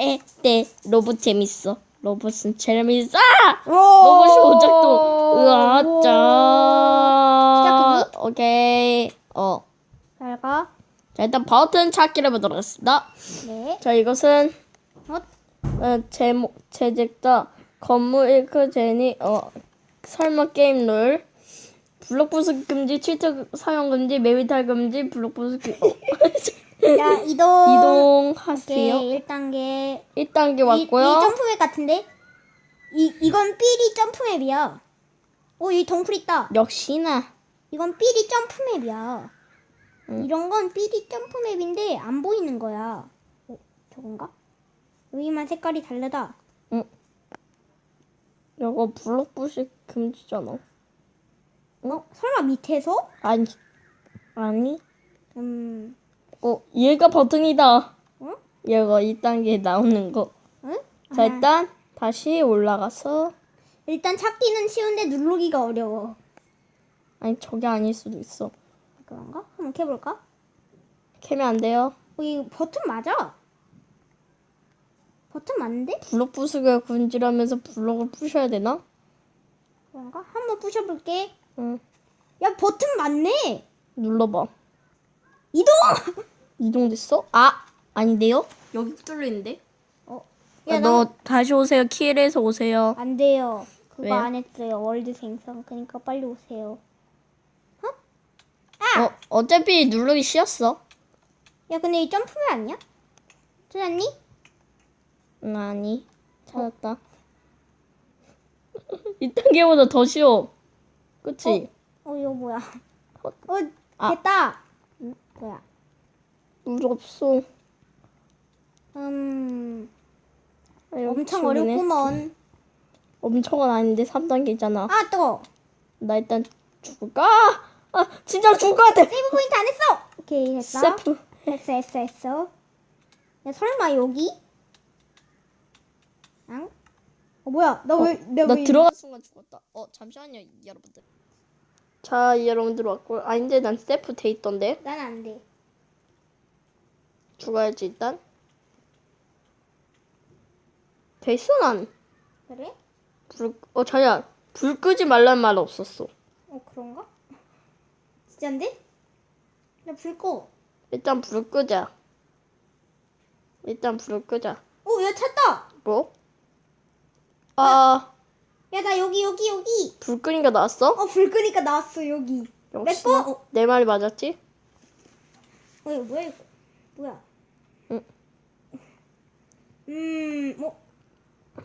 에, 네, 로봇 재밌어. 로봇은 재밌어. 로봇이 오작동. 으아, 짜. 오케이. 어. 잘 가. 자, 일단 버튼 찾기를 해보도록 하겠습니다. 네. 자, 이것은 어? 어, 제목 제작자 건무일크 제니 어 설마 게임 룰 블록 부수 금지 치트 사용 금지 메비탈 금지 블록 부수 금- 어. 자 이동. 이동하세요. 오케이 1단계. 1단계 이, 왔고요. 이 점프맵 같은데? 이 이건 삐리 점프맵이야. 오, 여기 덩굴 있다. 역시나 이건 삐리 점프맵이야. 응. 이런 건 삐리 점프맵인데 안 보이는 거야. 어, 저건가? 여기만 색깔이 다르다. 이거 블록 부수 금지잖아. 어? 설마 밑에서? 아니 아니 음, 어 얘가 버튼이다. 응? 얘가 2단계에 나오는 거. 응? 자 아, 일단 다시 올라가서 일단 찾기는 쉬운데 누르기가 어려워. 아니 저게 아닐 수도 있어. 그런가? 한번 켜볼까? 캐면 안 돼요. 어, 이거 버튼 맞아. 버튼 맞는데? 블록 부수가 군질하면서 블록을 부셔야 되나? 그런가? 한번 부셔볼게. 응. 야, 버튼 맞네. 눌러봐. 이동! 이동됐어? 아 아닌데요? 여기 뚫리는데? 어, 야, 야, 너 너... 다시 오세요. 키엘에서 오세요. 안 돼요. 그거 왜요? 안 했어요. 월드 생성. 그러니까 빨리 오세요. 어 어차피 누르기 쉬웠어. 야, 근데 이 점프맨 아니야? 찾았니? 응 아니 찾았다. 이 단계보다 더 쉬워. 그치? 어, 이거 뭐야? 어. 어, 아. 됐다. 음, 뭐야? 물 없어. 음, 아, 여기 엄청. 어렵구먼. 엄청은 아닌데 3단계잖아. 아, 뜨거. 나 일단 죽을까? 아 진짜 죽을 것 같아. 세이브 포인트 안 했어. 오케이, 됐다. 세프. 했어, 했어, 했어. 야, 설마 여기? 응? 어, 뭐야? 나 왜, 내가 나 왜 들어간 순간 죽었다. 어 잠시만요 여러분들. 자 여러분들 왔고 아닌데 난 세프 돼 있던데 난 안 돼. 죽어야지 일단. 돼 있어 난. 그래? 불, 어 자야 불 끄지 말란 말 없었어. 어, 그런가? 진짠데? 나 불 꺼. 일단 불 끄자. 일단 불 끄자. 오, 야, 찾다! 뭐? 아, 야, 나 여기, 여기, 여기! 불 끄니까 나왔어? 어, 불 끄니까 나왔어, 여기. 역시 내 거? 어, 내 말이 맞았지? 어, 이거 뭐야, 이거? 뭐야? 응. 음, 뭐.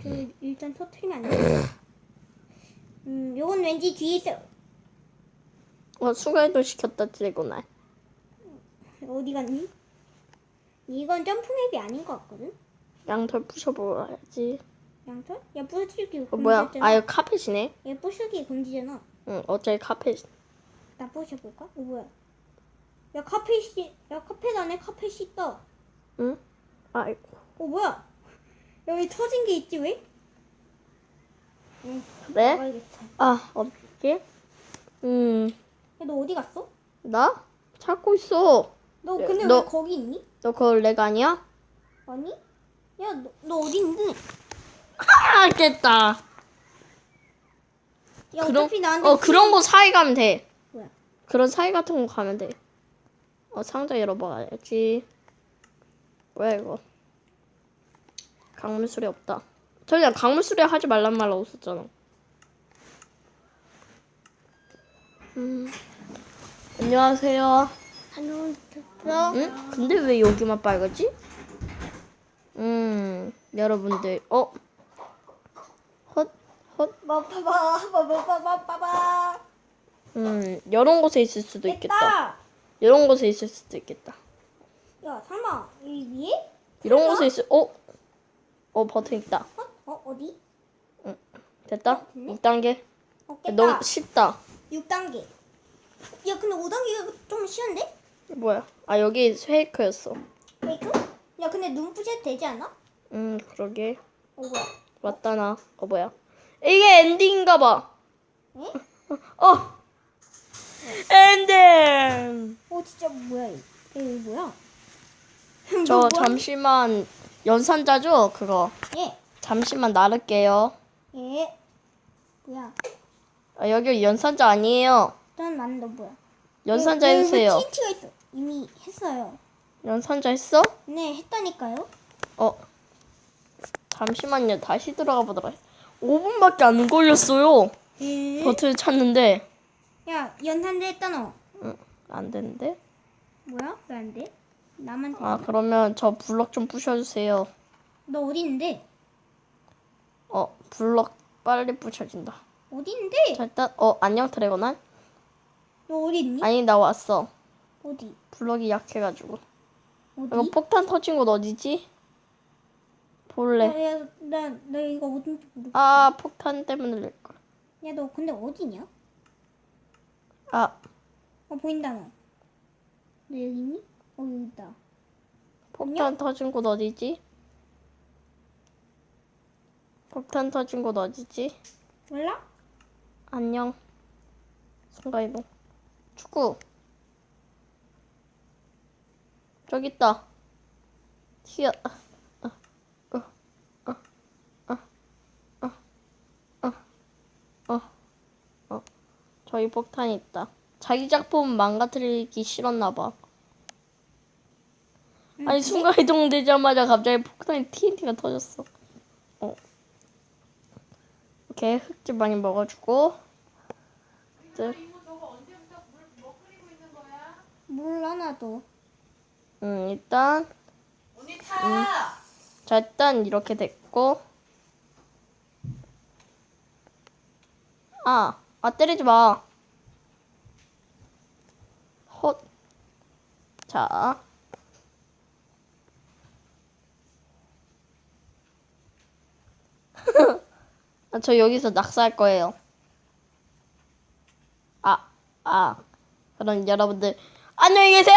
저 일단 터트리면 안 돼. 음, 요건 왠지 뒤에 있어. 어 수가이도 시켰다 드래곤알. 어디 갔니? 이건 점프맵이 아닌 것 같거든? 양털 부셔보아야지. 양털? 야, 부수기 어 뭐야? 금지잖아. 아 이거 카펫이네. 얘 부수기 금지잖아. 응 어차피 카펫. 나 부셔볼까? 어, 뭐야? 야, 카펫이, 야, 카펫 안에 카펫이 있다. 응? 아이고. 어, 뭐야? 여기 터진 게 있지, 왜? 응, 그래? 나가야겠어. 아 어떻게? 음. 야, 너 어디 갔어? 나? 찾고 있어. 너 야, 근데 너- 왜 거기 있니? 너 그거 렉 아니야? 아니? 야, 너, 너 어디 있니? 아, 깼다. 야, 어차피 나한테 어, 그런 거 사이 가면 돼. 뭐야? 그런 사이 같은 거 가면 돼. 어, 상자 열어봐야지. 뭐야, 이거. 강물수리 없다. 저기야, 강물수리 하지 말란 말 없었잖아. 음. 안녕하세요. 안녕하세요. 응? 근데 왜 여기만 빨갛지? 음, 여러분들, 어? 헛, 헛, 뭐, 봐봐, 봐봐, 봐봐, 봐봐. 음, 이런 곳에 있을 수도 있겠다. 이런 곳에 있을 수도 있겠다. 야, 설마 여기 위에? 이런? 곳에 있을, 어? 어, 버튼 있다. 어? 어, 어디? 됐다? 어, 됐네. 2단계. 어, 깼다. 너무 쉽다. 6단계. 야, 근데 5단계가 좀 쉬운데? 뭐야? 아, 여기 페이크였어. 페이크? 야, 근데 눈 부셔도 되지 않아? 음, 그러게. 어, 뭐야? 맞다, 나. 어, 뭐야? 이게 엔딩인가 봐. 에? 어! 엔딩! 어, 진짜 뭐야? 이거 이거 뭐야? 저너 뭐- 잠시만 연산자죠? 그거. 예. 잠시만 나를게요. 예. 뭐야? 아, 여기 연산자 아니에요. 일단 나는 너 뭐야? 연산자 여기 해주세요. TNT가 있어. 이미 했어요. 연산자 했어? 네, 했다니까요. 어. 잠시만요. 다시 들어가 보도록 해. 5분밖에 안 걸렸어요. 예. 버튼을 찾는데. 야, 연산자 했다 너. 응, 안 되는데? 뭐야? 왜 안 돼? 나만 돼. 아, 그러면 저 블럭 좀 부셔주세요. 너 어디 있는데? 어, 블럭 빨리 부셔진다. 어디 있는데? 자, 일단, 어, 안녕, 드래곤한? 너 어디 있니? 아니, 나 왔어. 어디? 블럭이 약해가지고. 어디? 이거 폭탄 터진 곳 어디지? 볼래. 어, 야, 나, 나 이거 어딘지 모르겠어. 아, 폭탄 때문에 낼 걸. 야, 너 근데 어디냐? 아, 어, 보인다, 너. 너 여기 있니? 어, 있다. 폭탄 터진 곳 어디지? 폭탄 터진 곳 어디지? 몰라? 안녕. 순간이동. 축구. 저기 있다. 튀어. 어, 어, 어, 어, 어, 어, 어, 어. 저기 폭탄이 있다. 자기 작품 망가뜨리기 싫었나봐. 아니 순간 이동 되자마자 갑자기 폭탄이 TNT가 터졌어. 어. 이렇게 흙집 많이 먹어주고. 네. 몰라, 나도. 음 일단 언니 타. 자 일단 이렇게 됐고. 아, 아 때리지 마. 헛. 자. 아, 저 여기서 낙사할 거예요. 아, 아. 그럼 여러분들 안녕히 계세요.